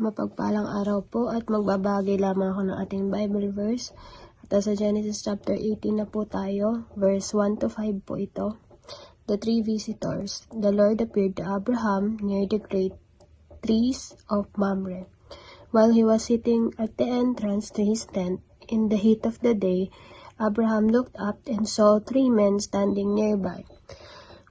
Mapagpalang araw po at magbabagay lamang ako ng ating Bible verse. At sa Genesis chapter 18 na po tayo, verse 1 to 5 po ito. The three visitors. The Lord appeared to Abraham near the great trees of Mamre. While he was sitting at the entrance to his tent in the heat of the day, Abraham looked up and saw three men standing nearby.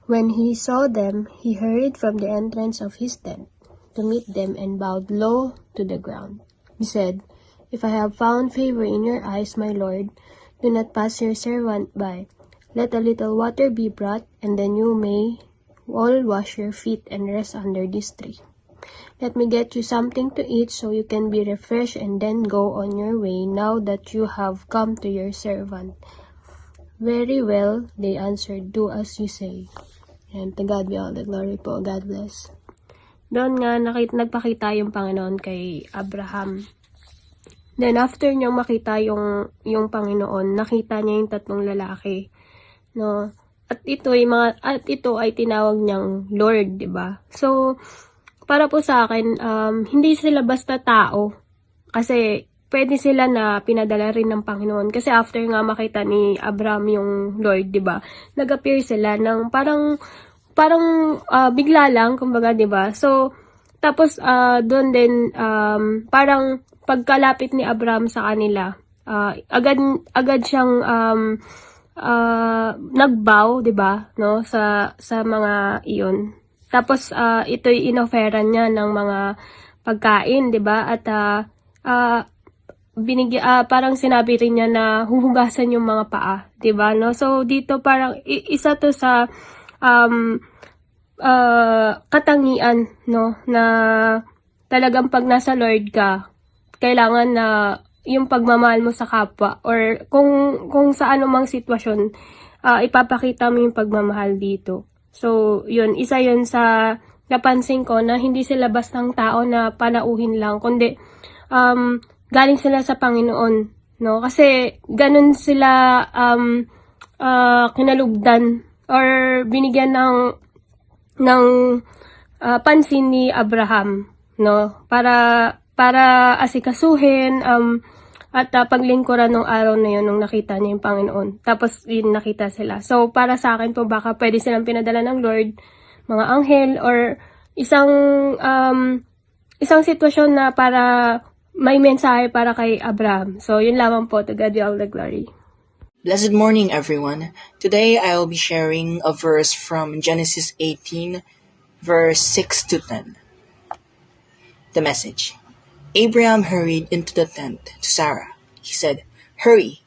When he saw them, he hurried from the entrance of his tent to meet them and bowed low to the ground. He said, If I have found favor in your eyes, my lord, do not pass your servant by. Let a little water be brought, and then you may all wash your feet and rest under this tree. Let me get you something to eat so you can be refreshed and then go on your way now that you have come to your servant. Very well, they answered, do as you say. And to God be all the glory po. God bless. Doon nga nakit, nagpakita yung Panginoon kay Abraham. Then after niyang makita yung, yung Panginoon, nakita niya yung tatlong lalaki. No? At ito ay mga at ito ay tinawag niyang Lord, 'di ba? So para po sa akin, um, hindi sila basta tao. Kasi pwede sila na pinadala rin ng Panginoon. Kasi after nga makita ni Abraham yung Lord, 'di ba? Nag-appear sila ng parang parang ah, bigla lang, kumbaga, 'di ba? So tapos ah, doon din um, parang pagkalapit ni Abraham sa kanila, ah, agad agad siyang um, ah, nagbow, 'di ba? No, sa sa mga iyon. Tapos ah, ito'y inoferan niya ng mga pagkain, 'di ba? At ah, ah, binigya ah, parang sinabi rin niya na huhugasan yung mga paa, 'di ba? No? So dito parang isa 'to sa um ah, katangian, no, na talagang pag nasa Lord ka, kailangan na yung pagmamahal mo sa kapwa or kung kung sa anumang sitwasyon ah, ipapakita mo yung pagmamahal dito. So, yun, isa yun sa napansin ko na hindi sila bastang tao na panauhin lang, kundi um, galing sila sa Panginoon, no? Kasi ganun sila um, ah, kinalugdan or binigyan ng ng ah, pansin ni Abraham, no? Para para asikasuhin um at ah, paglingkuran ng araw na yun nung nakita niya yung Panginoon. Tapos yun nakita sila. So para sa akin po baka pwede silang pinadala ng Lord, mga anghel or isang um isang sitwasyon na para may mensahe para kay Abraham. So yun lamang po to God be all the glory. Blessed morning, everyone. Today I will be sharing a verse from Genesis 18, verse 6 to 10. The message Abraham hurried into the tent to Sarah. He said, Hurry,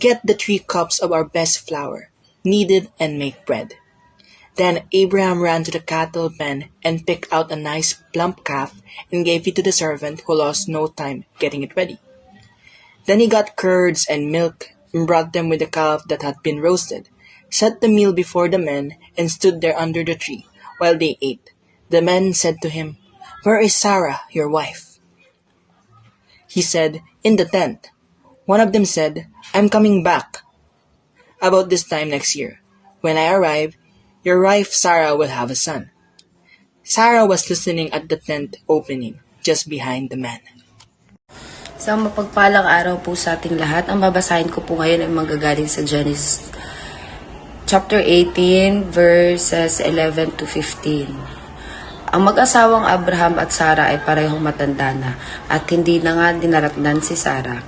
get the three cups of our best flour, knead it, and make bread. Then Abraham ran to the cattle pen and picked out a nice plump calf and gave it to the servant who lost no time getting it ready. Then he got curds and milk and brought them with a calf that had been roasted, set the meal before the men, and stood there under the tree while they ate. The men said to him, Where is Sarah, your wife? He said, In the tent. One of them said, I'm coming back about this time next year. When I arrive, your wife Sarah will have a son. Sarah was listening at the tent opening, just behind the men. Sa mapagpalang araw po sa ating lahat, ang babasahin ko po ngayon ay manggagaling sa Genesis chapter 18 verses 11 to 15. Ang mag-asawang Abraham at Sarah ay parehong matanda na at hindi na nga dinaratnan si Sarah.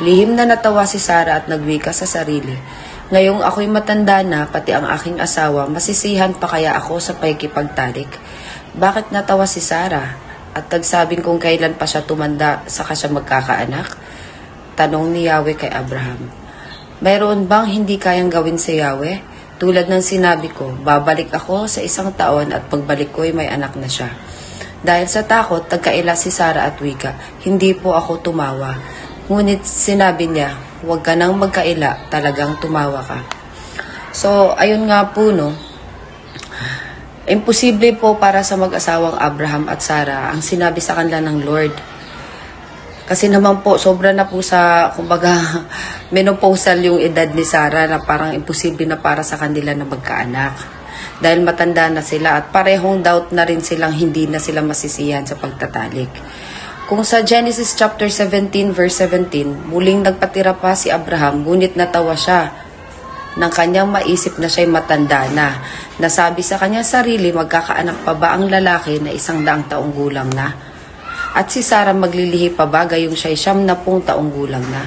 Lihim na natawa si Sarah at nagwika sa sarili. Ngayong ako'y matanda na, pati ang aking asawa, masisihan pa kaya ako sa paikipagtalik? Bakit natawa si Sarah? At tagsabing kung kailan pa siya tumanda, saka siya magkakaanak? Tanong ni Yahweh kay Abraham. Mayroon bang hindi kayang gawin sa Yahweh? Tulad ng sinabi ko, babalik ako sa isang taon at pagbalik ko'y may anak na siya. Dahil sa takot, tagkaila si Sarah at Wika, hindi po ako tumawa. Ngunit sinabi niya, huwag ka nang magkaila, talagang tumawa ka. So, ayun nga po, no, Imposible po para sa mag-asawang Abraham at Sarah ang sinabi sa kanila ng Lord. Kasi naman po, sobra na po sa, kumbaga, menopausal yung edad ni Sarah na parang imposible na para sa kanila na magkaanak. Dahil matanda na sila at parehong doubt na rin silang hindi na sila masisiyan sa pagtatalik. Kung sa Genesis chapter 17 verse 17, muling nagpatira pa si Abraham, ngunit natawa siya ng kanyang maisip na siya'y matanda na. Nasabi sa kanyang sarili, magkakaanak pa ba ang lalaki na isang daang taong gulang na? At si Sarah maglilihi pa ba gayong siya'y siyam na pung taong gulang na?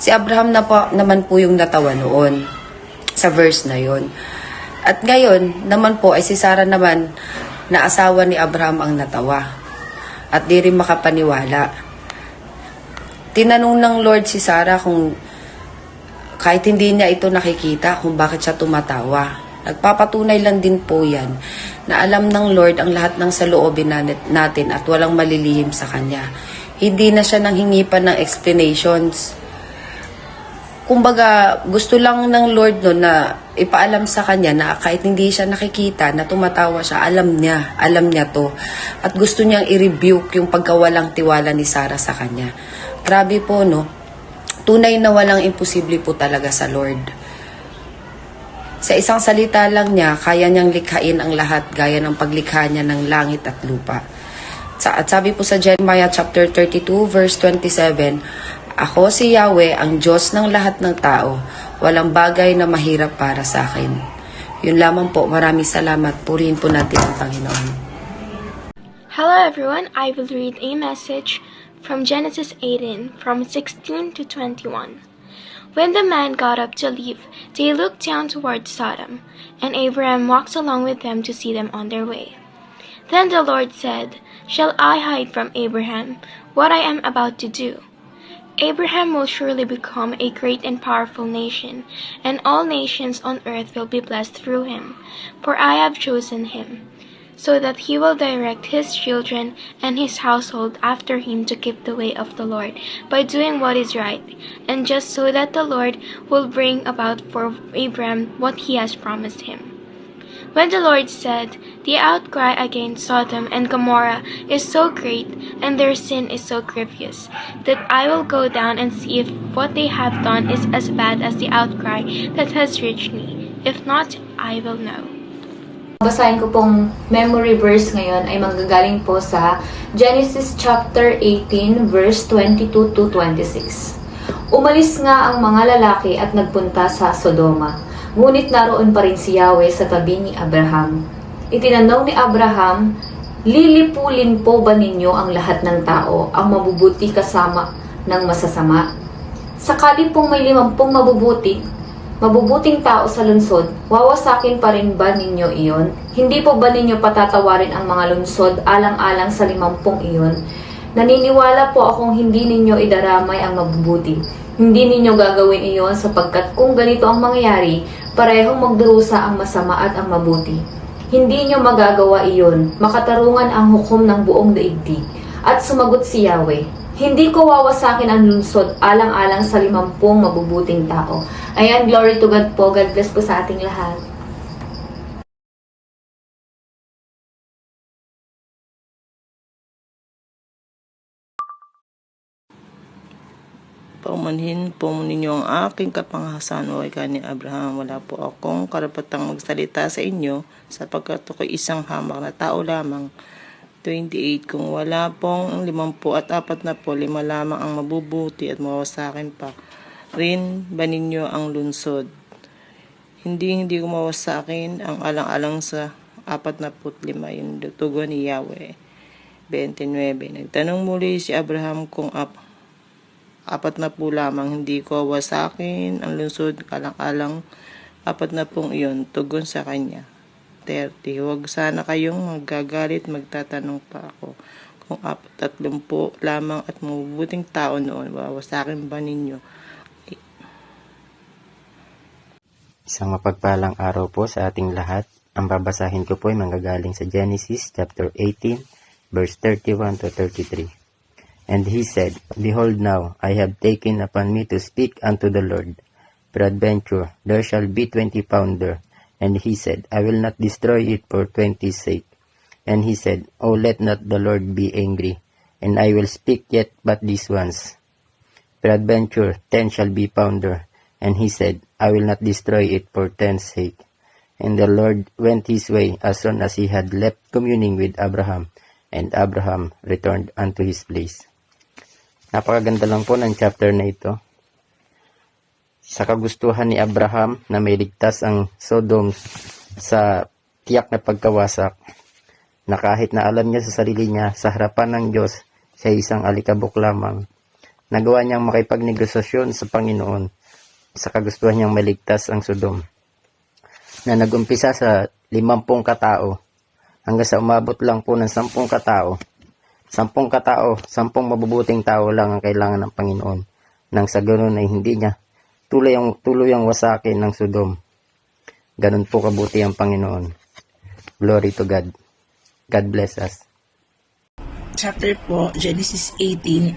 Si Abraham na po, naman po yung natawa noon sa verse na yon. At ngayon naman po ay si Sarah naman na asawa ni Abraham ang natawa. At di rin makapaniwala. Tinanong ng Lord si Sarah kung kahit hindi niya ito nakikita kung bakit siya tumatawa. Nagpapatunay lang din po yan na alam ng Lord ang lahat ng saloobin na- natin at walang malilihim sa Kanya. Hindi na siya nanghingi pa ng explanations. Kumbaga, gusto lang ng Lord no na ipaalam sa Kanya na kahit hindi siya nakikita, na tumatawa siya, alam niya, alam niya to. At gusto niyang i-rebuke yung pagkawalang tiwala ni Sarah sa Kanya. Grabe po, no? Tunay na walang imposible po talaga sa Lord. Sa isang salita lang niya, kaya niyang likhain ang lahat gaya ng paglikha niya ng langit at lupa. At sabi po sa Jeremiah chapter 32 verse 27, Ako si Yahweh, ang Diyos ng lahat ng tao. Walang bagay na mahirap para sa akin. Yun lamang po. Maraming salamat. Purihin po natin ang Panginoon. Hello everyone, I will read a message from Genesis 18 from 16 to 21. When the men got up to leave, they looked down toward Sodom, and Abraham walked along with them to see them on their way. Then the Lord said, Shall I hide from Abraham what I am about to do? Abraham will surely become a great and powerful nation, and all nations on earth will be blessed through him, for I have chosen him so that he will direct his children and his household after him to keep the way of the Lord by doing what is right, and just so that the Lord will bring about for Abram what he has promised him. When the Lord said, The outcry against Sodom and Gomorrah is so great, and their sin is so grievous, that I will go down and see if what they have done is as bad as the outcry that has reached me. If not, I will know. Basahin ko pong memory verse ngayon ay manggagaling po sa Genesis chapter 18 verse 22 to 26. Umalis nga ang mga lalaki at nagpunta sa Sodoma. Ngunit naroon pa rin si Yahweh sa tabi ni Abraham. Itinanong ni Abraham, Lilipulin po ba ninyo ang lahat ng tao, ang mabubuti kasama ng masasama? Sakali pong may limampung mabubuti, mabubuting tao sa lungsod, wawasakin pa rin ba ninyo iyon? Hindi po ba ninyo patatawarin ang mga lungsod alang-alang sa limampung iyon? Naniniwala po akong hindi ninyo idaramay ang mabubuti. Hindi ninyo gagawin iyon sapagkat kung ganito ang mangyayari, parehong magdurusa ang masama at ang mabuti. Hindi nyo magagawa iyon, makatarungan ang hukom ng buong daigdig. At sumagot si Yahweh, hindi ko wawasakin ang lungsod alang-alang sa limampung mabubuting tao. Ayan, glory to God po. God bless po sa ating lahat. Paumanhin po ninyo ang aking kapangahasan o ika ni Abraham. Wala po akong karapatang magsalita sa inyo sapagkat ako'y isang hamak na tao lamang. 28. Kung wala pong limampu at apat na po, lima lamang ang mabubuti at mawasakin pa. Rin ba ninyo ang lunsod? Hindi hindi gumawa sa ang alang-alang sa apat na put lima yung tugon ni Yahweh. 29. Nagtanong muli si Abraham kung ap apat na po lamang hindi ko wasakin ang lungsod kalang-alang apat na pong iyon tugon sa kanya 30 huwag sana kayong magagalit magtatanong pa ako kung apat tatlumpu lamang at mabubuting tao noon wawasakin ba ninyo Isang mapagpalang araw po sa ating lahat. Ang babasahin ko po ay manggagaling sa Genesis chapter 18 verse 31 to 33. And he said, Behold now, I have taken upon me to speak unto the Lord. Peradventure, there shall be twenty pounder. And he said, I will not destroy it for twenty's sake. And he said, Oh, let not the Lord be angry, and I will speak yet but these once. Peradventure, ten shall be pounder. And he said, I will not destroy it for ten's sake. And the Lord went his way as soon as he had left communing with Abraham, and Abraham returned unto his place. Napakaganda lang po ng chapter na ito. Sa kagustuhan ni Abraham na may ligtas ang Sodom sa tiyak na pagkawasak, na kahit na alam niya sa sarili niya sa harapan ng Diyos sa isang alikabok lamang, nagawa niyang makipagnegosasyon sa Panginoon sa kagustuhan niyang maligtas ang Sodom na nagumpisa sa limampung katao hanggang sa umabot lang po ng sampung katao. Sampung katao, sampung mabubuting tao lang ang kailangan ng Panginoon. Nang sa ganun ay hindi niya tuloy ang, tuloy ang wasakin ng Sodom. Ganun po kabuti ang Panginoon. Glory to God. God bless us. chapter po, Genesis 18,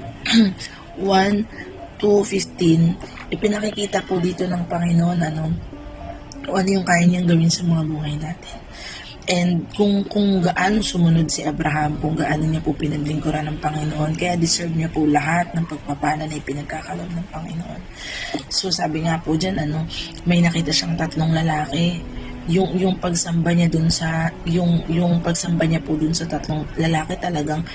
1 to 15, ipinakikita po dito ng Panginoon ano, ano yung kaya niyang gawin sa mga buhay natin. And kung kung gaano sumunod si Abraham, kung gaano niya po pinaglingkuran ng Panginoon, kaya deserve niya po lahat ng pagpapala na ipinagkakalob ng Panginoon. So sabi nga po dyan, ano, may nakita siyang tatlong lalaki. Yung yung pagsamba niya dun sa yung yung pagsamba niya po dun sa tatlong lalaki talagang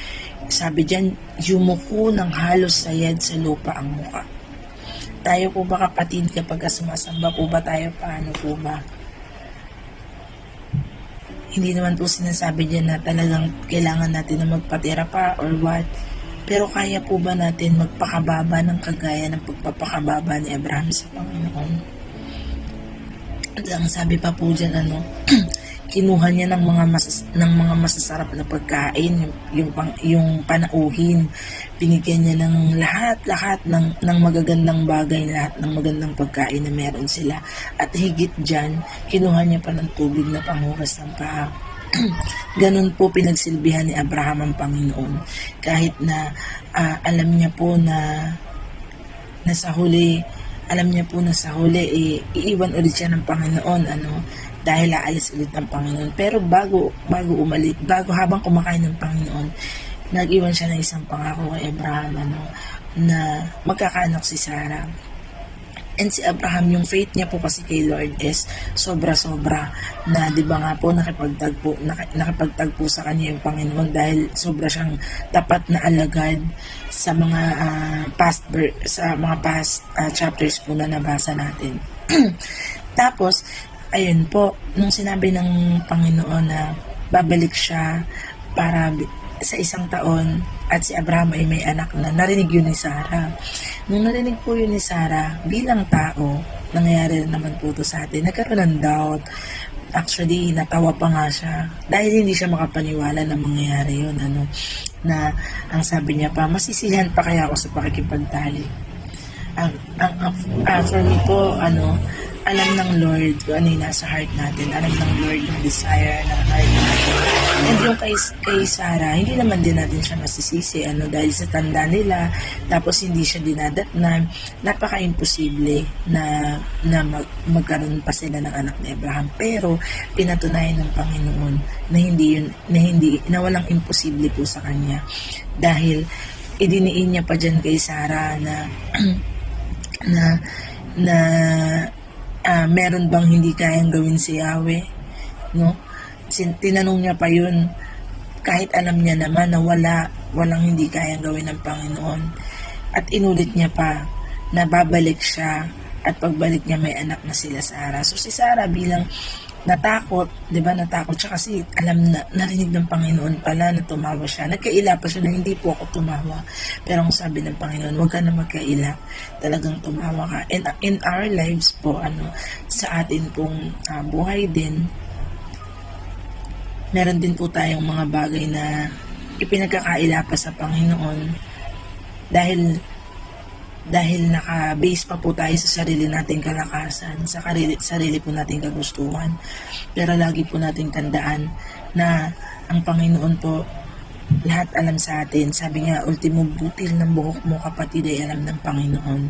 sabi diyan yumuko ng halos sayad sa lupa ang muka. Tayo po ba kapatid kapag sumasamba po ba tayo paano po ba? Hindi naman po sinasabi diyan na talagang kailangan natin na magpatira pa or what. Pero kaya po ba natin magpakababa ng kagaya ng pagpapakababa ni Abraham sa Panginoon? At ang sabi pa po dyan, ano, kinuha niya ng mga masas, ng mga masasarap na pagkain, yung, yung, pang, yung panauhin. Binigyan niya ng lahat-lahat ng, ng magagandang bagay, lahat ng magandang pagkain na meron sila. At higit dyan, kinuha niya pa ng tubig na panghugas ng paa. Ganun po pinagsilbihan ni Abraham ang Panginoon. Kahit na ah, alam niya po na na sa huli, alam niya po na sa huli, eh, iiwan ulit siya ng Panginoon, ano, dahil aalis ulit ng Panginoon. Pero bago, bago umalit, bago habang kumakain ng Panginoon, nag-iwan siya ng isang pangako kay Abraham, ano, na magkakaanak si Sarah. And si Abraham, yung faith niya po kasi kay Lord is sobra-sobra na 'di ba nga po nakipagtagpo nak- nakipagtagpo sa kanya yung Panginoon dahil sobra siyang tapat na alagad sa mga ah, past sa mga past ah, chapters po na nabasa natin. Tapos ayun po nung sinabi ng Panginoon na babalik siya para sa isang taon at si Abraham ay may anak na narinig yun ni Sarah. Nung narinig po yun ni Sarah, bilang tao, nangyayari naman po to sa atin, nagkaroon ng doubt. Actually, natawa pa nga siya. Dahil hindi siya makapaniwala na mangyayari yun. Ano, na ang sabi niya pa, masisihan pa kaya ako sa pakikipagtali. Ang, ang, ang ah, for me po, ano, alam ng Lord kung ano yung nasa heart natin. Alam ng Lord yung desire ng heart natin. And yung kay, kay Sarah, hindi naman din natin siya masisisi. Ano, dahil sa tanda nila, tapos hindi siya dinadatnan, napaka-imposible na, na mag, magkaroon pa sila ng anak ni Abraham. Pero, pinatunayan ng Panginoon na hindi yun, na hindi, na walang imposible po sa kanya. Dahil, idiniin niya pa dyan kay Sarah na na na ah, meron bang hindi kayang gawin si Yahweh? No? Sin- tinanong niya pa yun. Kahit alam niya naman na wala walang hindi kayang gawin ng Panginoon. At inulit niya pa na babalik siya at pagbalik niya may anak na sila Sarah so si Sarah bilang natakot, 'di ba? Natakot siya kasi alam na narinig ng Panginoon pala na tumawa siya. Nagkaila pa siya na hindi po ako tumawa. Pero ang sabi ng Panginoon, huwag ka na magkaila. Talagang tumawa ka. And uh, in our lives po, ano, sa atin pong ah, buhay din, meron din po tayong mga bagay na ipinagkakaila pa sa Panginoon dahil dahil naka-base pa po tayo sa sarili nating kalakasan, sa sarili, sarili po nating kagustuhan. Pero lagi po nating tandaan na ang Panginoon po lahat alam sa atin. Sabi nga, ultimo butil ng buhok mo kapatid ay alam ng Panginoon.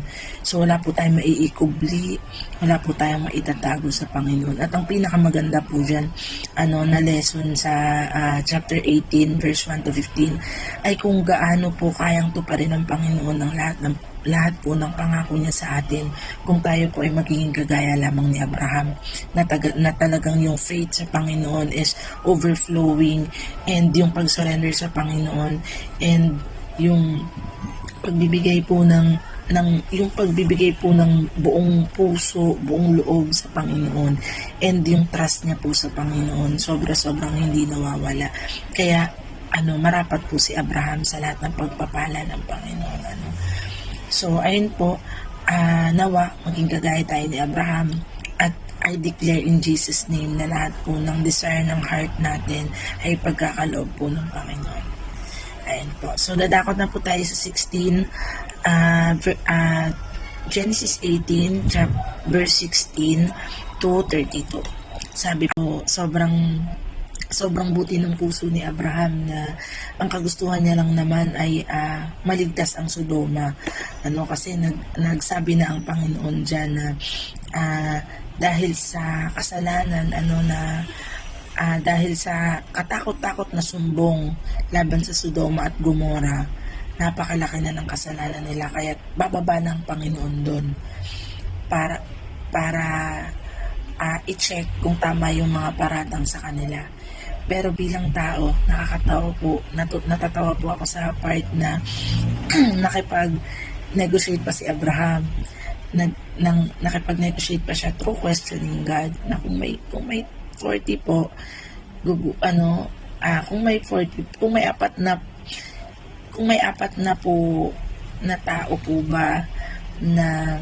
So wala po tayong maiikubli, wala po tayong maitatago sa Panginoon. At ang pinakamaganda po dyan, ano, na lesson sa ah, chapter 18, verse 1 to 15, ay kung gaano po kayang tuparin ng Panginoon ang lahat ng lahat po ng pangako niya sa atin kung tayo po ay magiging kagaya lamang ni Abraham na, taga, na talagang yung faith sa Panginoon is overflowing and yung pag-surrender sa Panginoon and yung pagbibigay po ng ng yung pagbibigay po ng buong puso, buong loob sa Panginoon and yung trust niya po sa Panginoon sobra-sobrang hindi nawawala. Kaya ano marapat po si Abraham sa lahat ng pagpapala ng Panginoon ano. So ayun po ah, nawa maging kagaya tayo ni Abraham at I declare in Jesus name na lahat po ng desire ng heart natin ay pagkakaloob po ng Panginoon. Ayan po. So, dadakot na po tayo sa 16, uh, uh, Genesis 18, chap- verse 16 to 32. Sabi po, sobrang sobrang buti ng puso ni Abraham na ang kagustuhan niya lang naman ay ah, maligtas ang Sodoma. Ano kasi nag, nagsabi na ang Panginoon diyan na ah, dahil sa kasalanan ano na ah, dahil sa katakot-takot na sumbong laban sa Sodoma at Gomora, napakalaki na ng kasalanan nila kaya bababa na ang Panginoon doon para para ah, i-check kung tama yung mga paratang sa kanila. Pero bilang tao, nakakatawa po, natu- natatawa po ako sa part na nakipag-negotiate pa si Abraham. Nag, nang, nakipag-negotiate pa siya through questioning God na kung may, kung may 40 po, gugu, ano, ah, kung may 40, kung may apat na, kung may apat na po na tao po ba na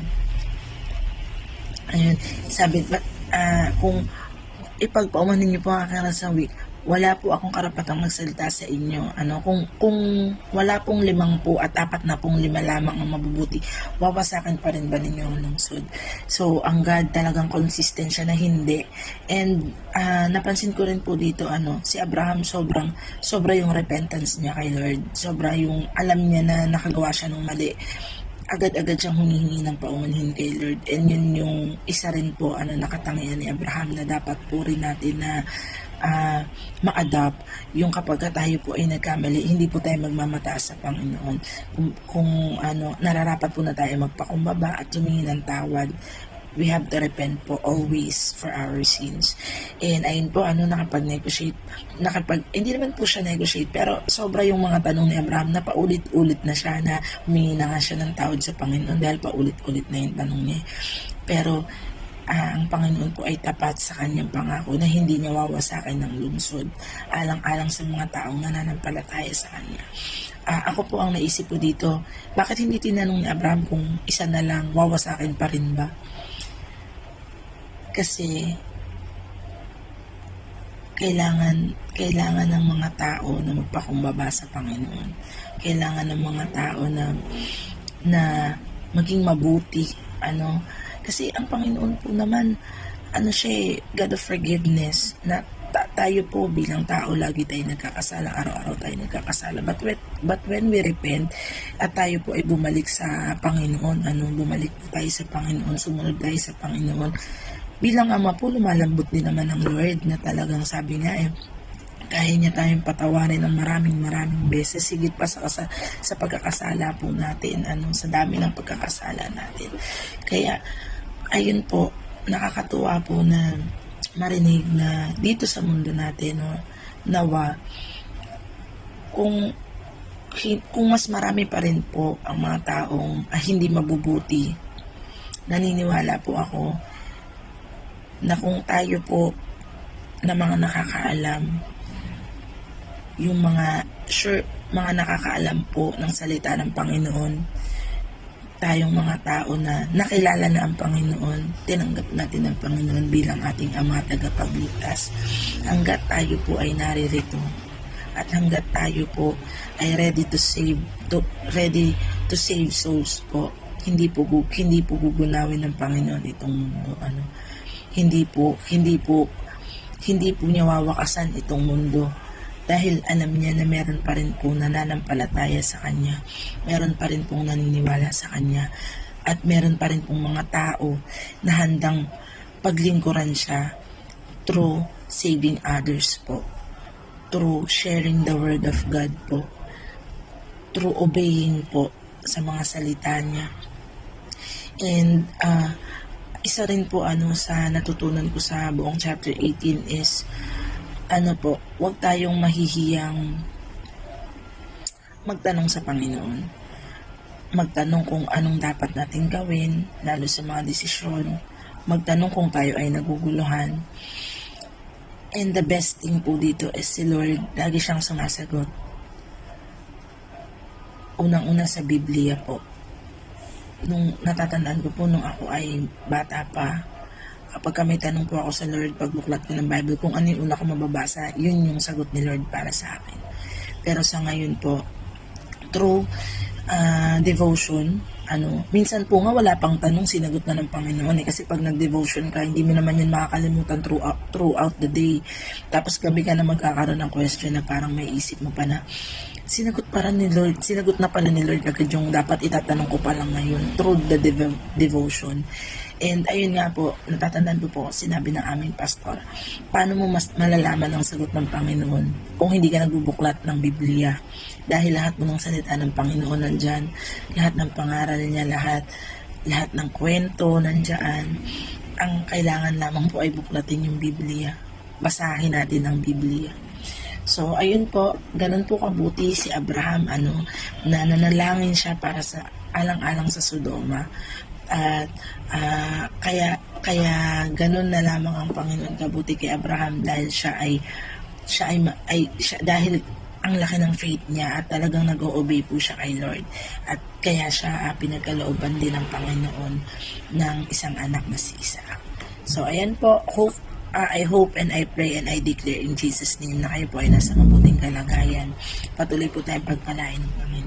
ayun, sabi, but, ah, kung ipagpaumanin niyo po ang aking nasawi, wala po akong karapatang magsalita sa inyo. Ano, kung, kung wala pong limang po at apat na pong lima lamang ang mabubuti, wawasakin pa rin ba ninyo ang lungsod? So, ang God talagang consistent siya na hindi. And, ah, napansin ko rin po dito, ano, si Abraham sobrang, sobra yung repentance niya kay Lord. Sobra yung alam niya na nakagawa siya ng mali agad-agad siyang humihingi ng paumanhin kay Lord. And yun yung isa rin po ano, nakatangian ni Abraham na dapat po rin natin na ah, ma-adapt yung kapag tayo po ay nagkamali, hindi po tayo magmamataas sa Panginoon. Kung, kung ano, nararapat po na tayo magpakumbaba at humingi ng tawad we have to repent po always for our sins. And ayun po, ano, nakapag-negotiate, nakapag, hindi naman po siya negotiate, pero sobra yung mga tanong ni Abraham na paulit-ulit na siya na humingi na nga siya ng tawad sa Panginoon dahil paulit-ulit na yung tanong niya. Pero, ah, ang Panginoon po ay tapat sa kanyang pangako na hindi niya wawasakin ng lungsod alang-alang sa mga taong nananampalataya sa kanya. Ah, ako po ang naisip po dito, bakit hindi tinanong ni Abraham kung isa na lang wawasakin pa rin ba? Kasi kailangan kailangan ng mga tao na magpakumbaba sa Panginoon. Kailangan ng mga tao na na maging mabuti, ano? Kasi ang Panginoon po naman ano siya, eh, God of forgiveness na ta- tayo po bilang tao lagi tayo nagkakasala, araw-araw tayo nagkakasala. But when, but when we repent at tayo po ay bumalik sa Panginoon, ano, bumalik po tayo sa Panginoon, sumunod tayo sa Panginoon, bilang ama po, lumalambot din naman ang Lord na talagang sabi nga eh, kaya niya tayong patawarin ng maraming maraming beses. Sigit pa sa, sa, sa pagkakasala po natin ano sa dami ng pagkakasala natin. Kaya ayun po nakakatuwa po na marinig na dito sa mundo natin no, nawa kung kung mas marami pa rin po ang mga taong ah, hindi mabubuti naniniwala po ako na kung tayo po na mga nakakaalam yung mga sure mga nakakaalam po ng salita ng Panginoon tayong mga tao na nakilala na ang Panginoon tinanggap natin ang Panginoon bilang ating Ama tagapagligtas. Hanggat tayo po ay naririto at hanggat tayo po ay ready to save to, ready to save souls po hindi po hindi po gugunawin ng Panginoon itong mundo ano. Hindi po hindi po hindi po niya wawakasan itong mundo dahil alam niya na meron pa rin po nananampalataya sa Kanya. Meron pa rin pong naniniwala sa Kanya. At meron pa rin pong mga tao na handang paglingkuran siya through saving others po. Through sharing the word of God po. Through obeying po sa mga salita niya. And uh, isa rin po ano sa natutunan ko sa buong chapter 18 is ano po, wag tayong mahihiyang magtanong sa Panginoon. magtanong kung anong dapat natin gawin, lalo sa mga desisyon, magtanong kung tayo ay naguguluhan. And the best thing po dito is si Lord, lagi siyang sumasagot. Unang-una sa Biblia po. Nung natatandaan ko po nung ako ay bata pa, kapag ka may tanong po ako sa Lord, pagbuklat ko ng Bible, kung ano yung una ko mababasa, yun yung sagot ni Lord para sa akin. Pero sa ngayon po, through ah, devotion, ano, minsan po nga wala pang tanong, sinagot na ng Panginoon eh. Kasi pag nag-devotion ka, hindi mo naman yun makakalimutan throughout, throughout the day. Tapos gabi ka na magkakaroon ng question na parang may isip mo pa na, sinagot para ni Lord, sinagot na pala ni Lord agad yung dapat itatanong ko pa lang ngayon through the devo- devotion. And ayun nga po, natatandaan ko po, sinabi ng aming pastor, paano mo mas malalaman ang sagot ng Panginoon kung hindi ka nagbubuklat ng Biblia? Dahil lahat mo ng salita ng Panginoon nandyan, lahat ng pangaral niya, lahat, lahat ng kwento nandyan. Ang kailangan lamang po ay buklatin yung Biblia. Basahin natin ang Biblia. So, ayun po, ganun po kabuti si Abraham, ano, na nanalangin siya para sa alang-alang sa Sodoma. At ah, kaya kaya ganun na lamang ang Panginoon kabuti kay Abraham dahil siya ay siya ay, ay siya, dahil ang laki ng faith niya at talagang nag-o-obey po siya kay Lord. At kaya siya ah, pinagkalooban din ng Panginoon ng isang anak na si Isaac. So, ayan po. Hope, ah, I hope and I pray and I declare in Jesus' name na kayo po ay nasa mabuting kalagayan. Patuloy po tayong pagpalain ng Panginoon.